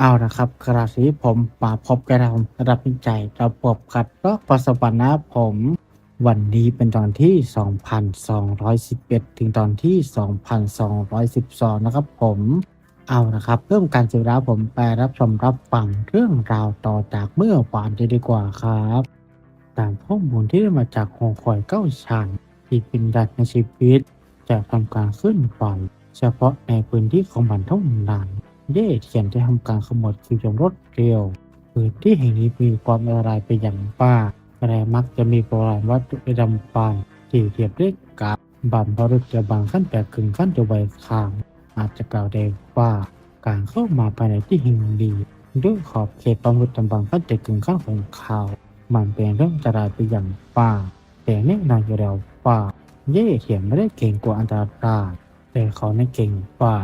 เอาละครับครานี้ผมมาพบกับเราระดับวิจัยระบบขัดลอกประสบการณ์นะผม วันนี้เป็นตอนที่ 2,211 ถึงตอนที่ 2,212 นะครับผมเอานะครับเริ่มการเสียเวลาผมไปรับชมรับฟังเรื่องราวต่อจากเมื่อวานจะดีกว่าครับตามข้อมูลที่ได้มาจากหอคอยเก้าชันที่เป็นดัชในชีวิตจะทำการขึ้นไปเฉพาะในพื้นที่ของมันเท่านั้น เย่เทียนได้ทำการขโมยคืออย่างรวดเร็วพื้นที่แห่งนี้มีความอันตรายไปอย่างมาและมักจะมีโบราณวัตถุดำปานที่เทียบเรียกกับบัมพรุษจะบางขั้นแต่กึ่งขั้นจะไวคาง อาจจะกล่าวได้ว่าการเข้ามาภายในที่แห่งนี้ด้วยขอบเขตประมุตบางขั้นแต่กึ่งขั้นของเขามันเป็นเรื่องอันตรายไปอย่างมาแต่แน่นอนอยู่แล้วว่าเย่เทียนไม่ได้เก่งกว่าอันตรายแต่เขาในเก่งกว่า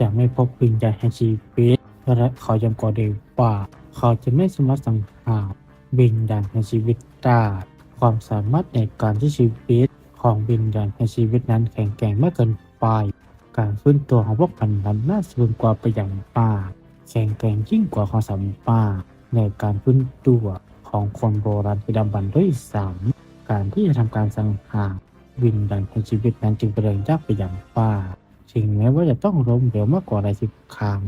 จะไม่พบวิญญาณแห่งชีวิตและเขายังกอเดว่า เขาจะไม่สามารถสังหารวิญญาณแห่งชีวิตได้ความสามารถในการที่ชีวิตของวิญญาณแห่งชีวิตนั้นแข็งแกร่งมากเกินไป การฟื้นตัวของพวกมันนั้นน่าสูงกว่าไปอย่างมากแข็งแกร่งยิ่งกว่าความสามารถในการฟื้นตัวของคนโบราณไปดำบันด้วยซ้ำการที่จะทำการสังหารวิญญาณแห่งชีวิตนั้นจึงเป็นเรื่องยากไปอย่างมาก ถึงแม้ว่าจะต้องล้มเหลวมากกว่าหลายสิบครั้ง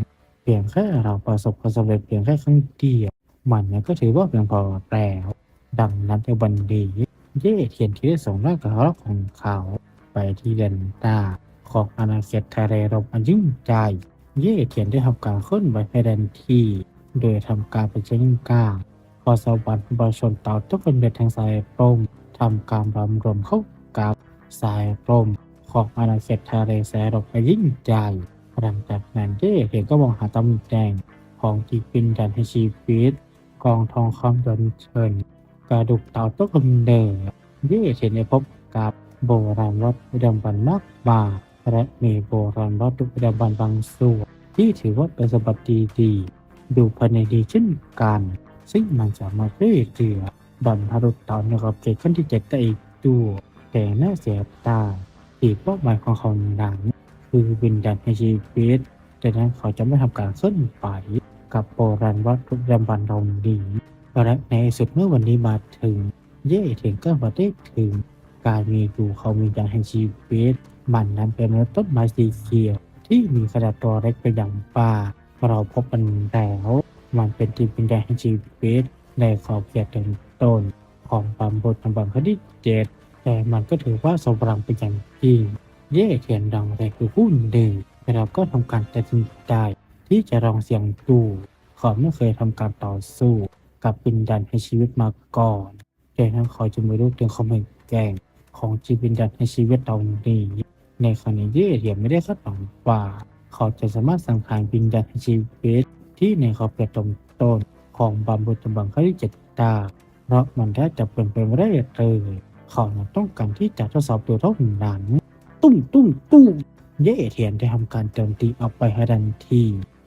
เพียงแค่เราประสบความสำเร็จเพียงแค่ครั้งเดียวมันก็ถือว่าเพียงพอแล้ว ดังนั้นในวันนี้เย่เทียนที่ได้ส่งร่างกายของเขา ไปที่เดนตาของอาณาเขตทะเลรบอันยิ่งใหญ่เย่เทียนได้ทำการเคลื่อนไหวไปแดนที่ โดยทำการเป็นเชิงกลางพอสวรรค์บาชนเต่าทุกคนเบ็ดทางสายปมทำการรำรวมเข้ากับสายปม ของอาณาเขตทะเลแสรบไปยิ่งใหญ่หลังจากนั้นเย่เห็นก็มองหาตำแหน่งของที่เป็นดันให้ชีวิตกองทองคำยนเชิญกระดูกเต่าต้นกำเนิดเย่เห็นได้พบกับโบราณวัตถุดำบันมากมายและมีโบราณวัตถุดำบันบางส่วนที่ถือว่าเป็นสมบัติดีดูภายในดีเช่นกัน ซึ่งมันสามารถช่วยเหลือบรรพบุรุษเต่าในขอบเขตขั้นที่เจ็ดได้อีกด้วยแต่น่าเสียดาย ที่เป้าหมายของเขานั้นคือวิญญาณในชีวิตดังนั้นเขาจะไม่ทำการเคลื่อนไหวกับโบราณวัตถุดำบันเรานี้และในสุดเมื่อวันนี้มาถึง เย่ถึงก็มาได้ถึง การมีดูเขาวิญญาณแห่งชีวิต มันนั้นเป็นต้นไม้สีเขียว ที่มีขนาดตัวเล็กไปอย่างป่าเราพบมันแล้ว มันเป็นจิตวิญญาณแห่งชีวิตในขอบเขตถึงต้นของความบทของบังคดีเจ็ด แต่มันก็ถือว่าทรงพลังเป็นอย่างยิ่งเย่เทียนดังแต่คือผู้หนึ่งแต่เราก็ทำการตัดสินใจที่จะลองเสี่ยงดูขาไม่เคยทำการต่อสู้ กับวิญญาณในชีวิตมาก่อนดังนั้นเขาจะไม่รู้ถึงความแข็งแก่งของจิตวิญญาณในชีวิตเรานี้ในครั้งนี้เย่เทียนไม่ได้คาดหวังว่าเขาจะสามารถสังหารวิญญาณในชีวิตที่ในขอบเขตตรงต้นของบามบุตรบังคดีเจ็ดดาเพราะมันแทบจะเป็นไปไม่ได้เลย เขาต้องการที่จะทดสอบตัวเท่านั้นตุ้มตุ้มตุ้มเย่เทียนได้ทำการโจมตีออกไปให้ทันที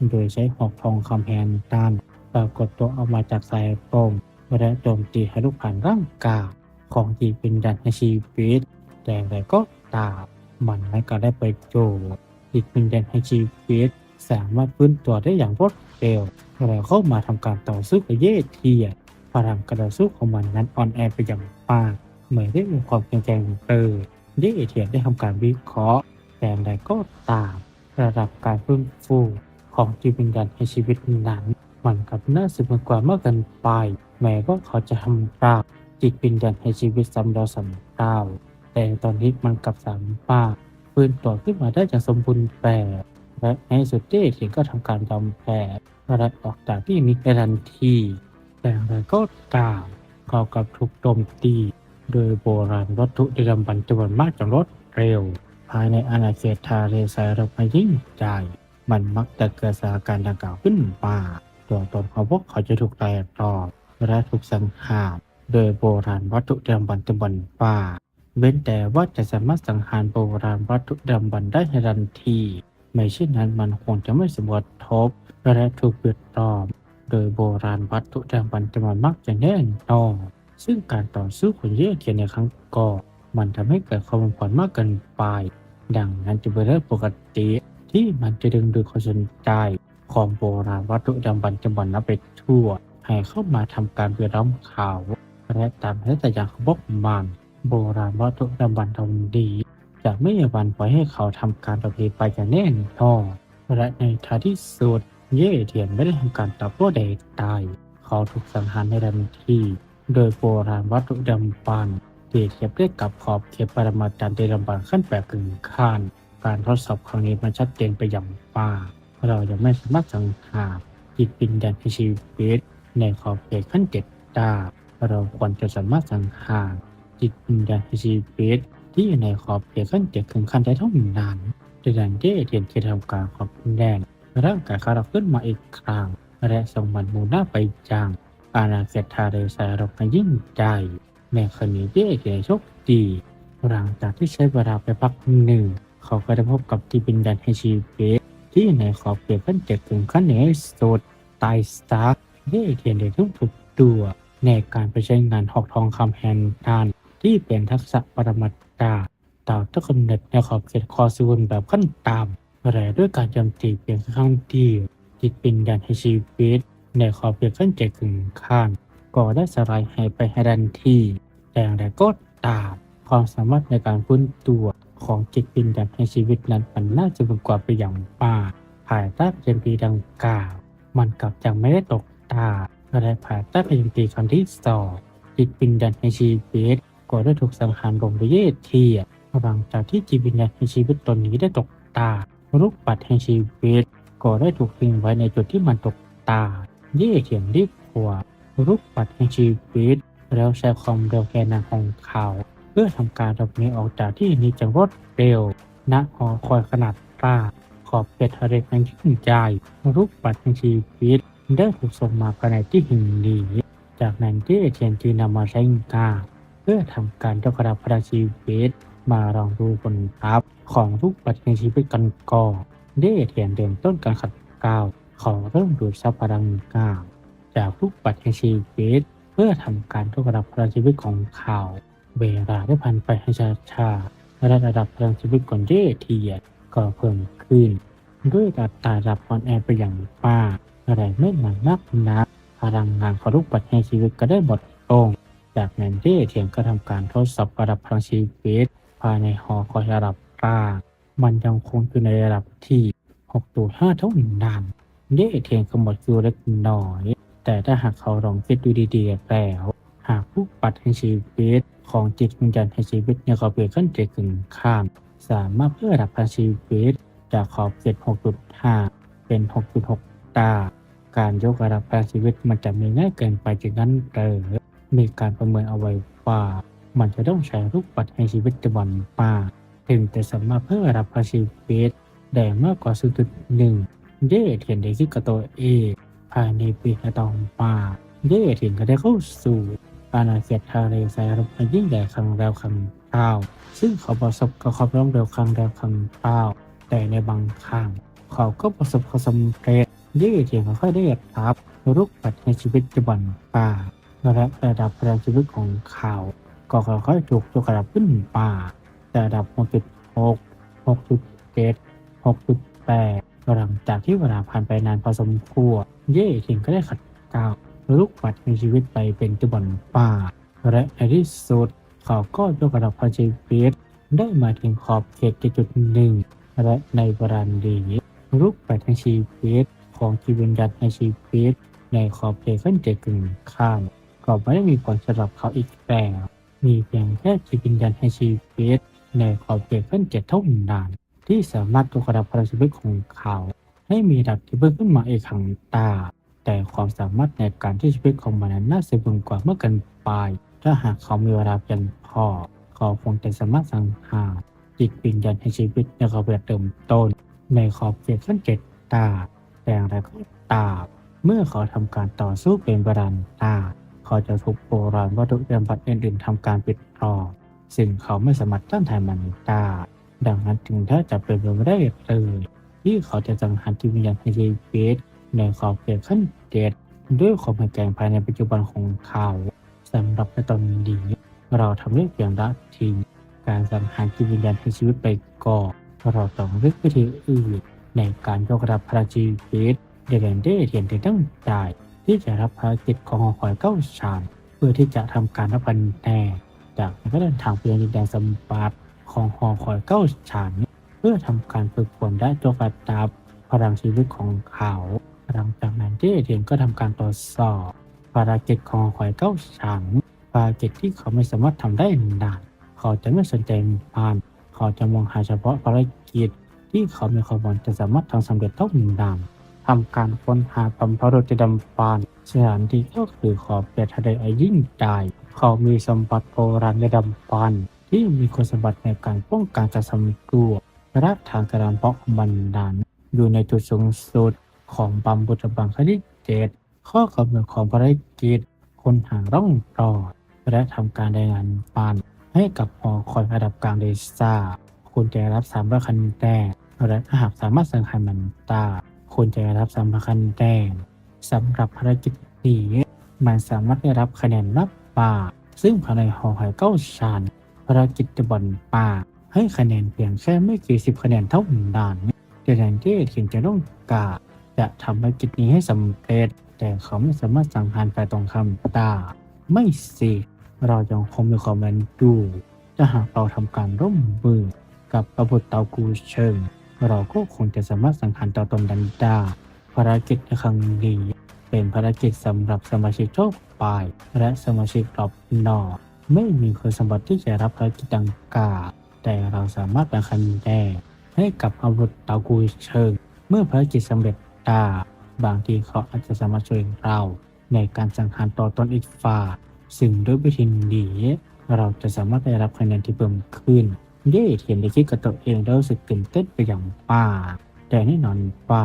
โดยใช้หอกทองคำแฮนตันปรากฏตัวออกมาจากสายโปมและโจมตีให้ลูกผ่านร่างกายของจีเป็นดันในชีวิต แต่อะไรก็ตามมันไม่ก็ได้ไปโจทย์จิตวิญญาณในชีวิตสามารถฟื้นตัวได้อย่างรวดเร็วแล้วเข้ามาทำการต่อสู้กับเย่เทียนพลังการต่อสู้ของมันนั้นอ่อนแอไปอย่างมาก เหมือนได้มีความแข็งแกร่งเติมเย่เทียนได้ทำการวิเคราะห์แต่อย่างไรก็ตาม ระดับการฟื้นฟูของจิตวิญญาณในชีวิตนั้น มันกับน่าสึกกว่ามากเกินไป แม้ว่าเขาจะทำรากจิตวิญญาณในชีวิตซ้ำเราซ้ำเล่าแต่ตอนนี้มันกับสามารถฟื้นตัวขึ้นมาได้อย่างสมบูรณ์แบบและในสุดเย่เทียนก็ทำการยอมแพ้และออกจากที่นี้ในทันทีแต่อย่างไรก็ตามเขากับถูกโจมตี โดยโบราณวัตถุดึกดำบรรพ์จำนวนมากจนรวดเร็ว ภายในอาณาเขตทะเลทรายรบมายิ่งใหญ่มันมักจะเกิดสถานการณ์ดังกล่าวขึ้นมาตัวตนของพวกเขาจะถูกไล่ตอบและถูกสังหารโดยโบราณวัตถุดำบรรพ์จำนวนมากเว้นแต่ว่าจะสามารถสังหารโบราณวัตถุดำบรรพ์ได้ในทันที ไม่เช่นนั้นมันคงจะไม่สมบูรณ์ทบและถูกเบียดล้อม โดยโบราณวัตถุดงบันจำนวนมากอย่างแน่นอน ซึ่งการต่อสู้ของเย่เทียนในครั้งก่อนมันทำให้เกิดความผันมากเกินไป ดังนั้นจะเป็นเรื่องปกติที่มันจะดึงดูดความสนใจของโบราณวัตถุดำบรรจำบันนับไปทั่ว ให้เข้ามาทำการเรียร้องข่าวและตามให้แต่อย่างของพวกมันโบราณวัตถุดำบรรทำดีจะไม่มีวันปล่อยให้เขาทำการประเพณีไปอย่างแน่นอนและในท้ายที่สุดเย่เทียนไม่ได้ทำการตอบโต้ใดตายเขาถูกสังหารในทันที โดยโบราณวัตถุดำบรรพ์เปรียบเทียบได้กับขอบเขตปรมาจารย์เดรัมบันขั้นแปดกึ่งขั้นการทดสอบครั้งนี้มันชัดเจนไปอย่างป่า เรายังไม่สามารถสังหารจิตวิญญาณในชีวิตในขอบเขตขั้นเจ็ดได้เราควรจะสามารถสังหารจิตวิญญาณในชีวิตที่อยู่ในขอบเขตขั้นเจ็ดถึงขั้นได้เท่านั้นดังเย่เทียนที่ทำการขอบแดงร่างกายเขาเราขึ้นมาอีกครั้งและส่งมันมูน้าไปจัง อาณาเขตทาเรสารบมายิ่งใจในครั้งนี้เย่เทียโชคดี หลังจากที่ใช้เวลาไปพักหนึ่ง เขาก็ได้พบกับที่บินดันให้ชีวิตที่ในขอบเขตขั้นเจ็ดถึงขั้นเหนือสุดไตสตาร์เย่เทียนได้ทุ่มทุกตัว ในการไปใช้งานหอกทองคำแฮนดันที่เป็นทักษะปรมาจารย์ต่อต้นกำเนิดในขอบเขตคอซูนแบบขั้นต่ำแต่ด้วยการโจมตีเพียงครั้งเดียวจิตวิญญาณให้ชีวิต ในขอบเขตขั้นเจ็ดถึงขั้นก็ได้สลายหายไปให้ทันทีแต่อย่างไรก็ตามความสามารถในการฟื้นตัวของจิตวิญญาณให้ชีวิตนั้นมันน่าจะเป็นกว่าไปอย่างมากภายใต้พยัญตีดังกล่าว มันกลับยังไม่ได้ตกตาและภายใต้พยัญตีคำที่สองจิตวิญญาณในชีวิตก็ได้ถูกสังหารลงไปเยเทียหลังจากที่จิตวิญญาณในชีวิตตนนี้ได้ตกตารูปปัดแห่งชีวิต ก็ได้ถูกทิ้งไว้ในจุดที่มันตกตา เย่เทียนรีบขวารูปปัดแห่งชีวิต แล้วใช้ความเร็วแกนนางของเขา เพื่อทำการหลบหนีออกจากที่นี้อย่างรวดเร็วณหอคอยขนาดกล้าขอบเป็ดทะเลแห่งยิ่งใหญ่รูปปัดแห่งชีวิต ได้ถูกส่งมาภายในที่ห่งนี้จากนั้นที่เทียนจีนำมาใช้งานเพื่อทำการยกระดับพระชีวิตมาลองดูผลลัพธ์ของรูปปัดแห่งชีวิตกันก่อนเด้เทียนเดินต้นการขัดเกลา ขอเริ่มดูดซับพลังกาวจากรูปปัดแห่งชีวิต เพื่อทำการยกระดับพลังชีวิตของเขาเวลาได้ผ่านไปให้ชาชาและระดับพลังชีวิตของเย่เทียนก็เพิ่มขึ้น ด้วยอัตราระดับอ่อนแอไปอย่างมากอะไรไม่นานนักนักพลังงานของลูกปัดแห่งชีวิตก็ได้หมดลงจากนั้นเย่เทียนก็ทำการทดสอบระดับพลังชีวิตภายในหอคอยระดับกลางมันยังคงอยู่ในระดับที่6.5เท่านั้น เย่เทียนก็หมดอยู่เล็กน้อย แต่ถ้าหากเขาลองคิดดูดีๆแล้ว หากผู้ปัดแห่งชีวิตของจิตวิญญาณแห่งชีวิตในขอบเขตขั้นเจ็ดถึงข้าม สามารถเพื่อระดับพลังชีวิตจากขอบเขต6.5 เป็น 6.6 ตา การยกระดับพลังชีวิตมันจะมีง่ายเกินไปจากนั้นหรือมีการประเมินเอาไว้ว่า มันจะต้องใช้รูปปัดแห่งชีวิตจำนวนมากถึงจะสามารถเพื่อระดับพลังชีวิตได้มากกว่า0.1 เย่เทียนได้คิดกับตัวเองภายในปีกระตองป่า เย่เทียนก็ได้เข้าสู่อาณาเขตทะเลทรายรบอันยิ่งใหญ่ครั้งแล้วครั้งเล่าซึ่งเขาประสบกับความล้มเหลวครั้งแล้วครั้งเล่าแต่ในบางครั้งเขาก็ประสบความสำเร็จเย่เทียนค่อยได้รับรูปปัดในชีวิตจบันป่าและระดับพลังชีวิตของเขาก็ค่อยๆถูกยกระดับขึ้นป่าแต่ระดับ 6.6 6.7 6.8 หลังจากที่เวลาผ่านไปนานพอสมควร เย่เทียนก็ได้ขัดเกลาลูกปัดมีชีวิตไปเป็นตุบอนป่า และในที่สุดเขาก็ยกระดับพลังชีวิตได้มาถึงขอบเขตจุดหนึ่ง และในบรันดีลูกปัดแห่งชีวิตของจีวิญญาณแห่งชีวิต ในขอบเขตขั้นเจ็ดกึ่งข้ามก็ไม่ได้มีผลสำหรับเขาอีกแล้วมีเพียงแค่จีวิญญาณแห่งชีวิต ในขอบเขตขั้นเจ็ดเท่านั้น ที่สามารถยกระดับพลังชีวิตของเขา ให้มีระดับที่เพิ่มขึ้นมาอีกครั้งตา แต่ความสามารถในการที่ชีวิตของมันนั้นน่าเสียเบิ่งกว่าเมื่อกันไป ถ้าหากเขามีเวลาเพียงพอเขาคงจะสามารถสังหารจิตวิญญาณให้ชีวิตในขอบเขตเติมต้น ในขอบเขตขั้นเจ็ดตา แต่อย่างไรก็ตามเมื่อเขาทำการต่อสู้เป็นบรันตาเขาจะถูกโบราณวัตถุเดิมบัตอื่นๆทำการปิดรอบซึ่งเขาไม่สามารถต้านทานมันได้ ดังนั้นจึงถ้าจะเป็นไปไม่ได้เลยที่เขาจะสังหารจิตวิญญาณให้ชีวิตในขอบเขตขั้นเจ็ดด้วยความแข็งแกร่งภายในปัจจุบันของเขาสำหรับในตอนนี้เราทำได้เพียงละทิ้งการสังหารจิตวิญญาณให้ชีวิตไปก่อนเราต้องเลือกวิธีอื่น ในการยกระดับพลังชีวิตเดเรนเดเทียนถึงตั้งใจที่จะรับภารกิจของหอคอยเก้าชานเพื่อที่จะทำการรับพันแน่จากนั้นก็เดินทางไปยังดินแดนสมบัติ ของหอคอยเก้าชานเพื่อทำการฝึกฝนและตัวกัดตับพลังชีวิตของเขาหลังจากนั้นเดเทียนก็ทำการตรวจสอบภารกิจของหอคอยเก้าชานภารกิจที่เขาไม่สามารถทำได้นานเขาจะไม่สนใจมันเขาจะมองหาเฉพาะภารกิจที่เขามีความหวังจะสามารถทำสำเร็จเท่านั้นทำการค้นหาบัมพารุษดำปานสถานที่ก็คือขอบเปียทะเลอันยิ่งใหญ่เขามีสมบัติโบราณในดำปาน ที่มีคุณสมบัติในการป้องกันจากสำรวจและทางกานเพาะบันดาล อยู่ในจุดสูงสุดของบัมบุตบังคณิเจ็ดข้อกำหนดของภารกิจคนหาร่องรอยและทำการรายงานปานให้กับหอคอยระดับกลางได้ทราคุณจะรับสามร้อยคะแนนและถ้าหากสามารถสังหารมันตาคุณจะรับสามร้อยคะแนนสำหรับภารกิจนี้มันสามารถได้รับคะแนนนับป่า ซึ่งภายในหอหอยเก้าชั้น ภารกิจตะบอนป่า ให้คะแนนเพียงแค่ไม่กี่สิบคะแนนเท่านั้นเดนแนที่ถึงจะต้องกาจะทำภารกิจนี้ให้สำเร็จ แต่เขาไม่สามารถสังหารฝ่ายตรงข้ามได้ไม่สิเรายังคงมีความแมนดูถ้าหากเราทำการร่วมมือกับพระบุตเตากูเชิง เราก็คงจะสามารถสังหารเตาตนดันดาภารกิจในครั้งนี้เป็นภารกิจสำหรับสมาชิกทั่วไปและสมาชิกรอบนอก ไม่มีคุณสมบัติที่จะรับภารกิจดังกล่าวแต่เราสามารถแบ่งคะแนนให้กับพระบุตรเตากูเชิง เมื่อภารกิจสำเร็จได้บางทีเขาอาจจะสามารถช่วยเรา ในการสังหารต่อตนอีกฝ่ายซึ่งด้วยวิธีนี้เราจะสามารถได้รับคะแนนที่เพิ่มขึ้นเย่เทียนได้คิดกับตัวเองแล้วรู้สึกตื่นเต้นไปอย่างป่าแต่แน่นอนว่า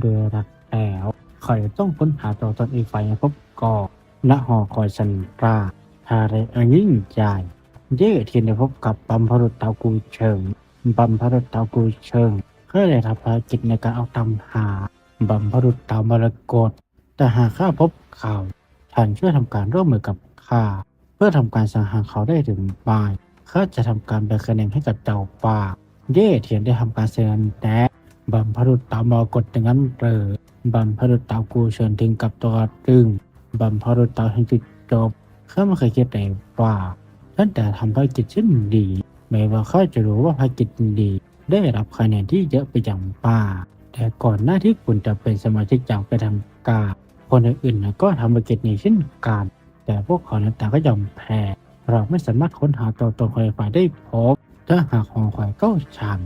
โดยรักแล้วเขาจะต้องค้นหาตัวตนอีกฝ่ายพบก่อนและหอคอยชันรา ทาเรอยิ่งใหญ่เย่เทียนได้พบกับบัมพรุษเตากูเชิงบัมพรุษเตากูเชิงก็ได้รับภารกิจในการเอาตามหาบัมพรุษเตามรกตแต่หากข้าพบเขาท่านช่วยทำการร่วมมือกับข้าเพื่อทำการสังหารเขาได้ถึงบ่ายข้าจะทำการแบ่งคะแนนให้กับเจ้าป่า เย่เทียนได้ทำการเชิญแนะบัมพรุษตามมากดอย่างนั้นเรอบัมพรุษตากูเชิญถึงกับตัวตึงบัมพรุษตาให้จุดจบ เขาไม่เคยคิดเลยว่าท่านแต่ทำภารกิจเช่นดีแม้ว่าเขาจะรู้ว่าภารกิจดี ได้รับคะแนนที่เยอะไปอย่างป่าแต่ก่อนหน้าที่คุณจะเป็นสมาชิกจากไปทำการคนอื่นๆก็ทำภารกิจนี้เช่นกัน แต่พวกเขานั้นต่างก็ยอมแพ้เราไม่สามารถค้นหาตัวตนของฝ่ายได้พบ ถ้าหากของฝ่ายก้าชัน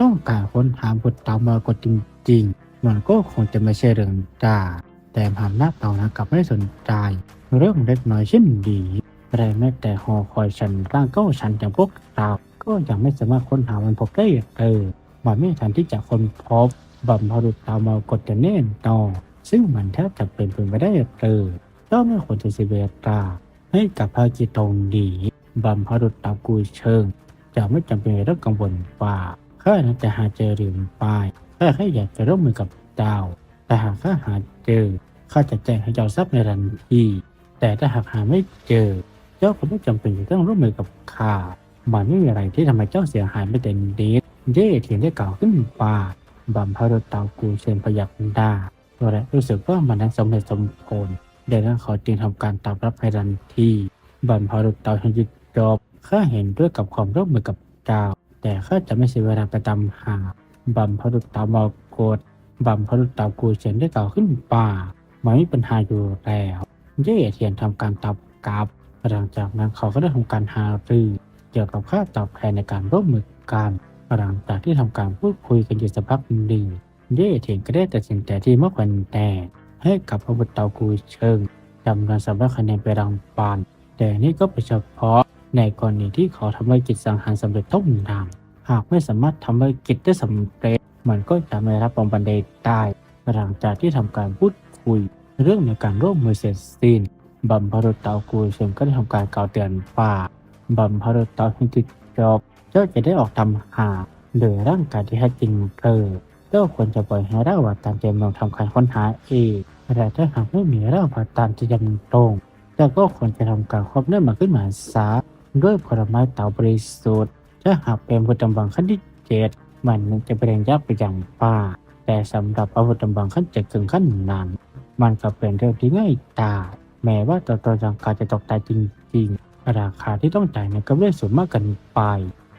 ต้องการค้นหาบทตามมากดจริงๆ มันก็คงจะไม่ใช่เรื่องจ้าแต่ผ่านหน้าเต่านะกลับไม่สนใจ เรื่องเล็กน้อยเช่นดีแต่แม้แต่หอคอยชันร่างเก้าชันอย่างพวกเราก็ยังไม่สามารถค้นหามันพบได้เลยมันไม่ทันที่จะค้นพบบัมพารุษตามมากดจะแน่นอนซึ่งมันแทบจะเป็นไปไม่ได้เลยเจ้าไม่ควรจะเสียเวลาให้กับภารกิตรงนี้บัมพารุษตามกุยเชิง จะไม่จำเป็นต้องกังวลว่าข้านั้นจะหาเจอหรือไม่ข้าแค่อยากจะร่วมมือกับเจ้า แต่หากข้าหาเจอข้าจะแจ้งให้เจ้าทราบในทันที แต่ถ้าหากหาไม่เจอ เจ้าก็ไม่จำเป็นจะต้องร่วมมือกับข้ามันไม่มีอะไรที่ทำให้เจ้าเสียหายไม่เต็มดีเย่เทียนได้กล่าวขึ้นว่าบัมพารุษตากุยเชิงพยักหน้าและรู้สึกว่ามันนั้นสมเหตุสมผลดังนั้นเขาจึงทำการตอบรับในทันทีบัมพารุษเตาชนจิตจบข้าเห็นด้วยกับความร่วมมือกับเจ้า แต่ข้าจะไม่เสียเวลาไปตามหาบัมพารุษตามากดบัมพารุษตากูเฉินได้กล่าวขึ้นป่าไม่มีปัญหาอยู่แล้ว เย่เทียนทำการตอบกลับหลังจากนั้นเขาก็ได้ทำการหารือเกี่ยวกับค่าตอบแทนในการร่วมมือกันหลังจากที่ทำการพูดคุยกันอยู่สักพักหนึ่งเย่เทียนก็ได้ตัดสินใจที่มอบคะแนนให้กับพระบุตรเตากูเชิงจำนวนสำหรับคะแนนไปรางวัลแต่นี่ก็เป็นเฉพาะในกรณีที่เขาทำภารกิจสังหารสำเร็จทุกทางหากไม่สามารถทำภารกิจได้สำเร็จ มันก็จะไม่รับรางวัลใดได้หลังจากที่ทำการพูดคุย เรื่องในการร่วมมือเสร็จสิ้นบัมพารุตเตากูเชิงก็ได้ทำการกล่าวเตือนว่าบัมพารุตเตาที่จุดจบเจ้าจะได้ออกทำหาโดยร่างกายที่แท้จริงเธอเจ้าควรจะปล่อยให้ร่างวัตานเจมลองทำการค้นหาเองแต่ถ้าหากไม่มีร่างวัตานที่ดำตรงเจ้าก็ควรจะทำการครอบเนื้อมาขึ้นมาซาด้วยผลไม้เต่าบริสุทธิ์ถ้าหากเป็นผลจำบังขั้นที่เจ็ดมันจะเป็นยับไปอย่างป่าแต่สำหรับอาวุธตำบังขั้นเจ็ดถึงขั้นนั้น มันก็เป็นเรื่องที่ง่ายตายแม้ว่าตัวตัวจังการจะตกตายจริงๆ ราคาที่ต้องจ่ายเนี่ยก็ไม่ได้สูงมากเกินไป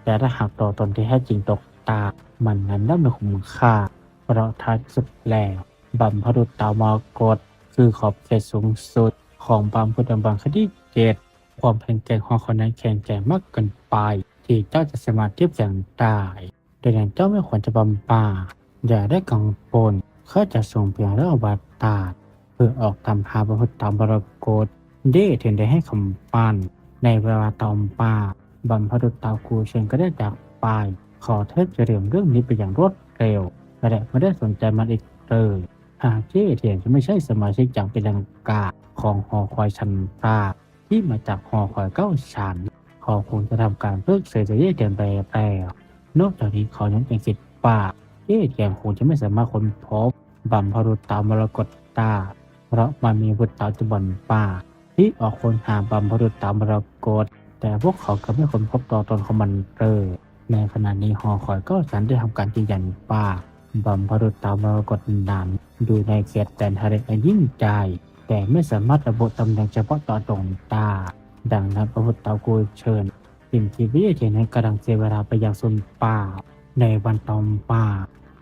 แต่ถ้าหากตัวตนที่แท้จริงตกตายมันนั้นได้ไม่คุ้มค่า เพราะท้ายสุดแล้วบัมพรุษตามากฎคือขอบเขตสูงสุดของบัมพุทธบังคดีเจ็ดความแข็งแกร่งของคนนั้นแข็งแกร่งมากเกินไป ที่เจ้าจะสามารถเทียบอย่างได้ดังนั้นเจ้าไม่ควรจะบำป่าอย่าได้กังวลเขาจะส่งเพียงเรื่องอวตารเพื่อออกตามหาพระพุทธตามบรกฎเด้ถึงได้ให้คำปันในเวลาตอมป่าบัมพรุษตากูเชนก็ได้จากไปขอเทพจะเรียมเรื่องนี้ไปอย่างรวดเร็วและไม่ได้สนใจมันอีกเลยหากเจ้เทียนจะไม่ใช่สมาชิกจากเป็นดังกาของหอคอยชันตาที่มาจากหอคอยเก้าชันขาคงจะทำการเพิกเสยเย่เทียนไปแล้วนอกจากนี้ขายังเป็นสิทธิ์ป่าเย่เทียนคงจะไม่สามารถค้นพบบัมพรุษตามรกตตา เพราะมันมีบุตรตาจุบันป่า ที่ออกคนหาบัมพรุษตามรกตแต่พวกเขาก็ไม่ค้นพบตัวตนของมันเลยในขณะนี้หอคอยก็ฉันได้ทำการยืนยันป่าบัมพรุษตามรกตนั้นอยู่ในเขตแดนทะเลอันยิ่งใหญ่แต่ไม่สามารถระบุตำแหน่งเฉพาะต่อตรงตา ดังนั้นพระพุทธเตากูเชิญสิ่งที่เย่เทียนนั้นกำลังเสียเวลาไปยังสุนป่า ในวันตอมป่า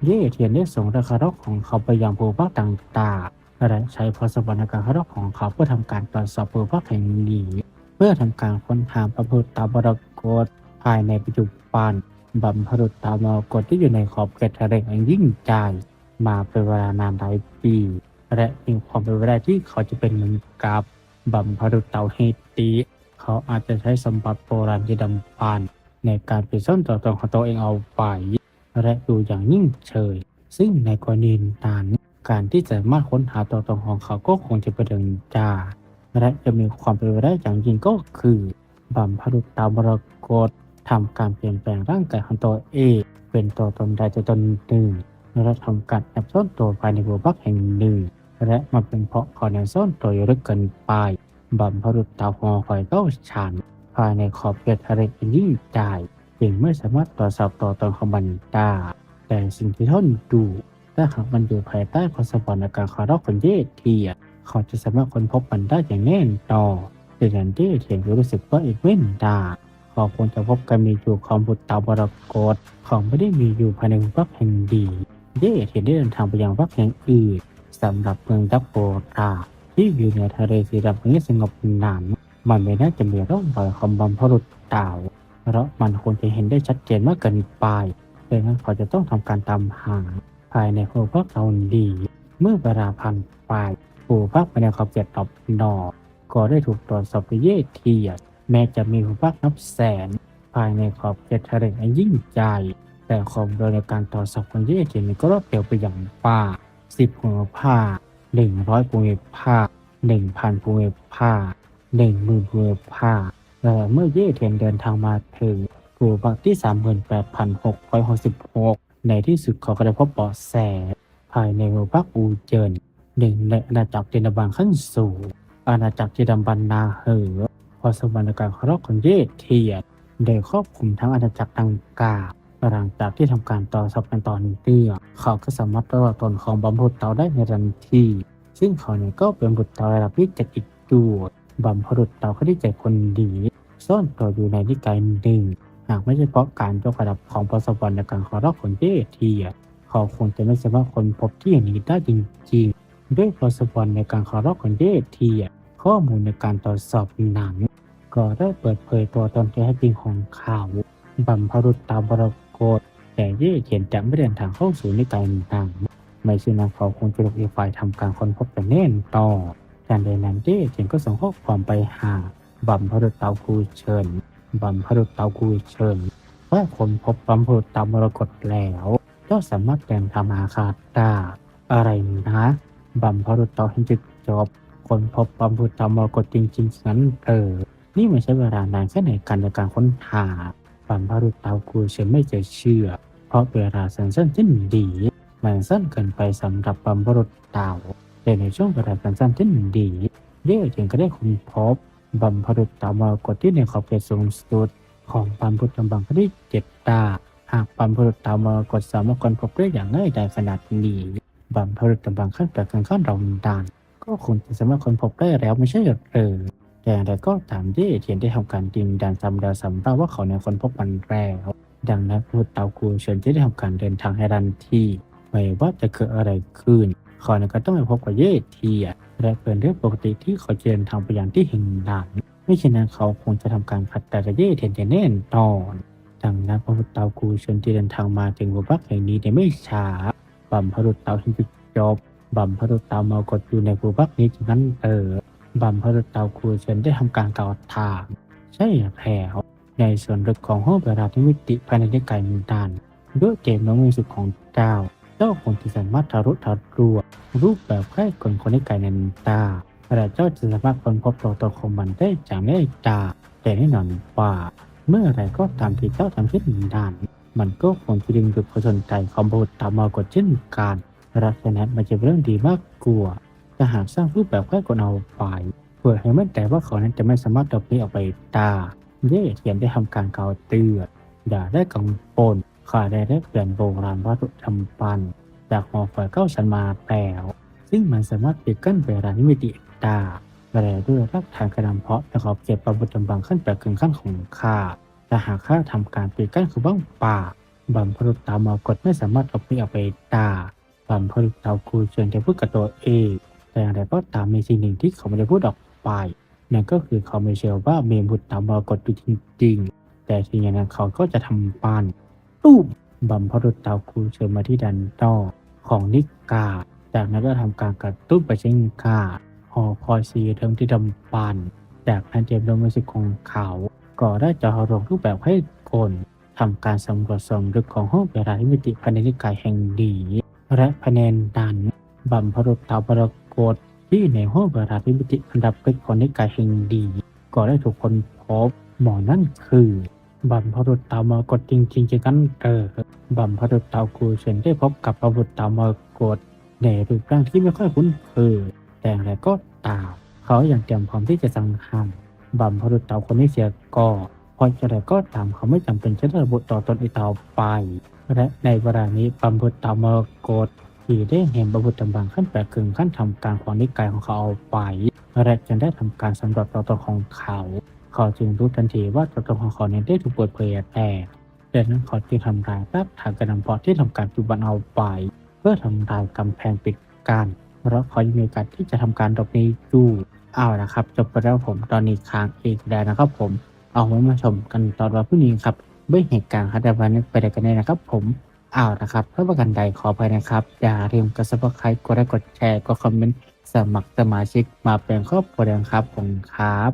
เย่เทียนได้ส่งราคารกของเขาไปยังภูมิภาคต่างๆ และใช้พรสวรรค์ในการคารกของเขาเพื่อทำการตรวจสอบภูมิภาคแห่งนี้เพื่อทำการค้นหาพระพุทธตามรกตภายในปัจจุบันบัมพรุษตามรกตที่อยู่ในขอบเขตทะเลอันยิ่งใหญ่มาเป็นเวลานานหลายปี และมีความเป็นไปได้ที่เขาจะเป็นเหมือนกับบัมพรุษเตาเฮติเขาอาจจะใช้สมบัติโบราณที่ดำปันในการปิดซ่อนตัวตนของตัวเองเอาไปและดูอย่างนิ่งเฉย ซึ่งในกรณีนั้น การที่จะสามารถค้นหาตัวตนของเขาก็คงจะเป็นเรื่องยากและจะมีความเป็นไปได้อย่างยิ่งก็คือบัมพรุษตามรกตทำการเปลี่ยนแปลงร่างกายของตัวเองเป็นตัวตนใดตัวตนหนึ่งและทำการแอบซ่อนตัวภายในหัวบักแห่งหนึ่งและมันเป็นเพราะขอแนซ่อนตัวอยู่ลึกเกินไปบัมพรุษตาหอคอยเก้าชันภายในขอบเขตทะเลอันยิ่งใหญ่จึงไม่สามารถตรวจสอบตัวตนของมันได้แต่สิ่งที่ท่านดู ถ้าหากมันอยู่ภายใต้พรสวรรค์ในการคารอกคนเย่เทียเขาจะสามารถค้นพบมันได้อย่างแน่นอนดังนั้นเย่เทียนรู้สึกว่าอีกเว้นได้ขอควรจะพบการมีอยู่ของบุตรตาบรกตของไม่ได้มีอยู่ภายในวักแห่งดีเย่เทียนได้เดินทางไปยังวักแห่งอื่นสำหรับเมืองดับโบราที่อยู่ในทะเลสีดำเงียบสงบนั้นมันไม่น่าจะมีร่องรอยของบัมพรุษเต่าเพราะมันควรจะเห็นได้ชัดเจนมากเกินไปดังนั้นเขาจะต้องทำการตามหา ภายในหัวพักเราดีเมื่อเวลาผ่านไปหัวพักภายในขอบเขตตอบนอก็ได้ถูกตรวจสอบโดยเย่เทียนแม้จะมีภูมิภาคนับแสน ภายในขอบเขตทะเลอันยิ่งใหญ่แต่ความเร็วในการต่อสอบของเย่เทียนก็รวดเร็วไปอย่างป่าสิบภูมิภาหนึ่งร้อยภูมิภาคหนึ่งพันภูมิภาคหนึ่งหมื่นภูมิภาคและเมื่อเย่เทียนเดินทางมาถึงภูมิภาคที่สามหมื่นแปดพันหกร้อยหกสิบหก ในที่สุดเขาก็ได้พบเบาะแส ภายในภูมิภาคอูเจินหนึ่งในอาณาจักรเจนบางขั้นสูงอาณาจักรจิดัมบันนาเหอพอสวรรค์การเคารพของเยเทียนได้ครอบคลุมทั้งอาณาจักรดังกล่าวหลังจากที่ทำการต่อสอบกันตอนเตื้อเขาก็สามารถตัวตนของบัมพุตเตาได้ในทันที ซึ่งเขาเนี่ยก็เป็นบุตรเตาระดับที่เจ็ดอีกด้วยบัมพรุษเตาเขาได้ใจคนดี ซ่อนตัวอยู่ในนิกายหนึ่ง หากไม่ใช่เพราะการยกระดับของพอสวรรค์ในการเคารพของเยเทีเขาคงจะไม่สามารถคนพบที่อย่างนี้ได้จริงๆ ด้วยพอสวรรค์ในการเคารพของเยเทีข้อมูลในการตรวจสอบหนัง ก็ได้เปิดเผยตัวตนแท้จริงของเขาบัมพรุษตาบรโกตแต่เย่เขียนจะไม่เดินทางเข้าสู่นิกายหนังไม่เช่นนั้นเขาคงจะถูกอีกฝ่ายทำการค้นพบแต่แน่นต่อการใดนั้นเย่เขียนก็ส่งข้อความไปหาบัมพรุษเตาคูเชิญ บัมพรุษเตาคูเชิญว่าคนพบบัมพรุษตามรกตแล้ว ก็สามารถเดินทางมาคาตาอะไรนะบัมพรุษเตาเห็นจุดจบ คนพบบัมพุตามรกตจริงๆนั้นเออนี่ไม่ใช่เวลานานแค่ไหนกันในการค้นหาบัมพรุตเตากูเชื่อไม่จะเชื่อ เพราะเวลาสั้นๆที่ดีมันสั้นเกินไปสำหรับบัมพรุตเตาแต่ในช่วงเวลาสั้นๆที่ดีเย่จึงก็ได้คนพบ บัมพรุตตามรกตที่ในขอบเขตสูงสุดของบัมพุตตบังคดีเจ็ดตา หากบรรพบุรุษตามมรกตสามารถคนพบได้อย่างง่ายดายขนาดนี้บรรพบุรุษบางขั้นแต่กันขั้นเราดานก็คงจะสามารถคนพบได้แล้วไม่ใช่หรือแต่อย่างไรก็ตามที่เทียนได้ทำการดินดันซ้ำแล้วซ้ำเล่าว่าเขาเนี่ยคนพบมันแล้วดังนั้นพูดเตากูเฉินจะได้ทำการเดินทางให้ทันที่ไม่ว่าจะเกิดอะไรขึ้น ขาเนี่ยก็ต้องไปพบกับเย่เทียและเป็นเรื่องปกติที่เขาเดินทางไปยังที่แห่งนั้นไม่เช่นนั้นเขาคงจะทำการพัดแต่กับเย่เทียนอย่างแน่นอนดังนั้นพระพุทธเตากูเฉินที่เดินทางมาถึงหมู่บ้านแห่งนี้ในไม่ช้าบัมพรุษเตาที่จบบัมพรุษเตามากดอยู่ในภูบักนี้จึงนั้นเออบัมพรุษเตาครูเชิญได้ทำการกล่าวถามใช่แล้วในส่วนลึกของห้องเวลาที่มิติภายในนิกายมินดานด้วยเกมน้องมือสุดของเจ้า เจ้าคงที่สามารถทะลุทะลวรูปแบบใกล้คนคนนิกายนันตาแต่เจ้าจะสามารถค้นพบตัวตนของมันได้จากไม่ตาแต่แน่นอนว่าเมื่อไรก็ตามที่เจ้าทำเช่นนั้นมันก็คงจะดึงดูดความสนใจของบุตรตามากดเช่นกันรักษณะมันจะเป็นเรื่องดีมากกว่าแต่หากสร้างรูปแบบแค่คนเอาไปเพื่อให้มั่นใจว่าเขานั้นจะไม่สามารถหลบนีออกไปได้เย่เทียนได้ทำการกล่าวเตือนอย่าได้กังวล ข้าได้ได้เปลี่ยนโบราณวัตถุทำปัน จากหอไฟเก้าชั้นมาแล้ว ซึ่งมันสามารถปิดกั้นเวลานิมิติได้แต่ด้วยรักฐานกระนำเพาะและขอบเขตประบุจำบังขั้นแปลกเกินขั้นของข้าแต่หากข้าทำการปิดกั้นคือบ้างป่าบัมพรุษตามากดไม่สามารถหลบหนีออกไปได้บัมพลุเตาคูเชิญจะพูดกับตัวเองแต่อย่างไรก็ตามมีสิ่งหนึ่งที่เขาไม่ได้พูดออกไปนั่นก็คือเขาไม่เชื่อว่าเมมุตตามมรกตอยู่จริงๆแต่ทีนี้นั้นเขาก็จะทำปาน ตู้มบัมพลุเตาคูเชิญมาที่ดันดอของนิกา จากนั้นก็ทำการกระตุ้นไปเช่นกาหอคอยซีเทิมที่ดำปันจากนั้นเจมลมมิสิกของเขา ก็ได้จะลงรูปแบบให้คนทำการสำรวจสมลึกของห้องเวลาที่มิติภายในนิกายแห่งนี้และคะแนนดันบัมพรุษตาบรกฏที่ในห้องเวลาพิมิติอันดับเป็นคนนิกายแห่งดี ก็ได้ถูกคนพบหมอนั่นคือ บัมพรุษตามากฏจริงๆจะกันเออบัมพรุษตากูเฉินได้พบกับพระบุตรตามากฏในรูปร่างที่ไม่ค่อยคุ้นเคยแต่อย่างไรก็ตามเขาอย่างเตรียมพร้อมที่จะสังหารบัมพรุษตาคนนี้เสียก็เพราะอะไรก็ตามเขาไม่จำเป็นจะต้องระบุต่อตนอีกต่อไป และในเวลานี้บัมพุตตามกฏที่ได้เห็นบัมพุตตบางขั้นแปลกึ่งขั้นทำการของนิกายของเขาเอาไปและจึงได้ทำการสำรวจตัวตนของเขา เขาจึงรู้ทันทีว่าตัวตนของเขาเนี่ยได้ถูกเปิดเผยแต่ดังนั้นเขาจึงทำลายรากฐานกระนำพาะที่ทำการจุบันเอาไป เพื่อทำลายกำแพงปิดกั้นเพราะเขายังมีโอกาสที่จะทำการดอกนี้อยู่เอาละครับจบไปแล้วผมตอนนี้ค้างอีกแล้วนะครับผม เอาไว้มาชมกันตอนวันพรุ่งนี้ครับด้วยเหตุการณ์ฮัตดวันนี้ไปได้กันแน่นะครับผมเอาละครับเพื่อประกันใดขอไปนะครับ อย่าลืมกดซับสไครต์กดไลค์กดแชร์กดคอมเมนต์สมัครสมาชิกมาเป็นครอบครัวเดิมครับผมครับ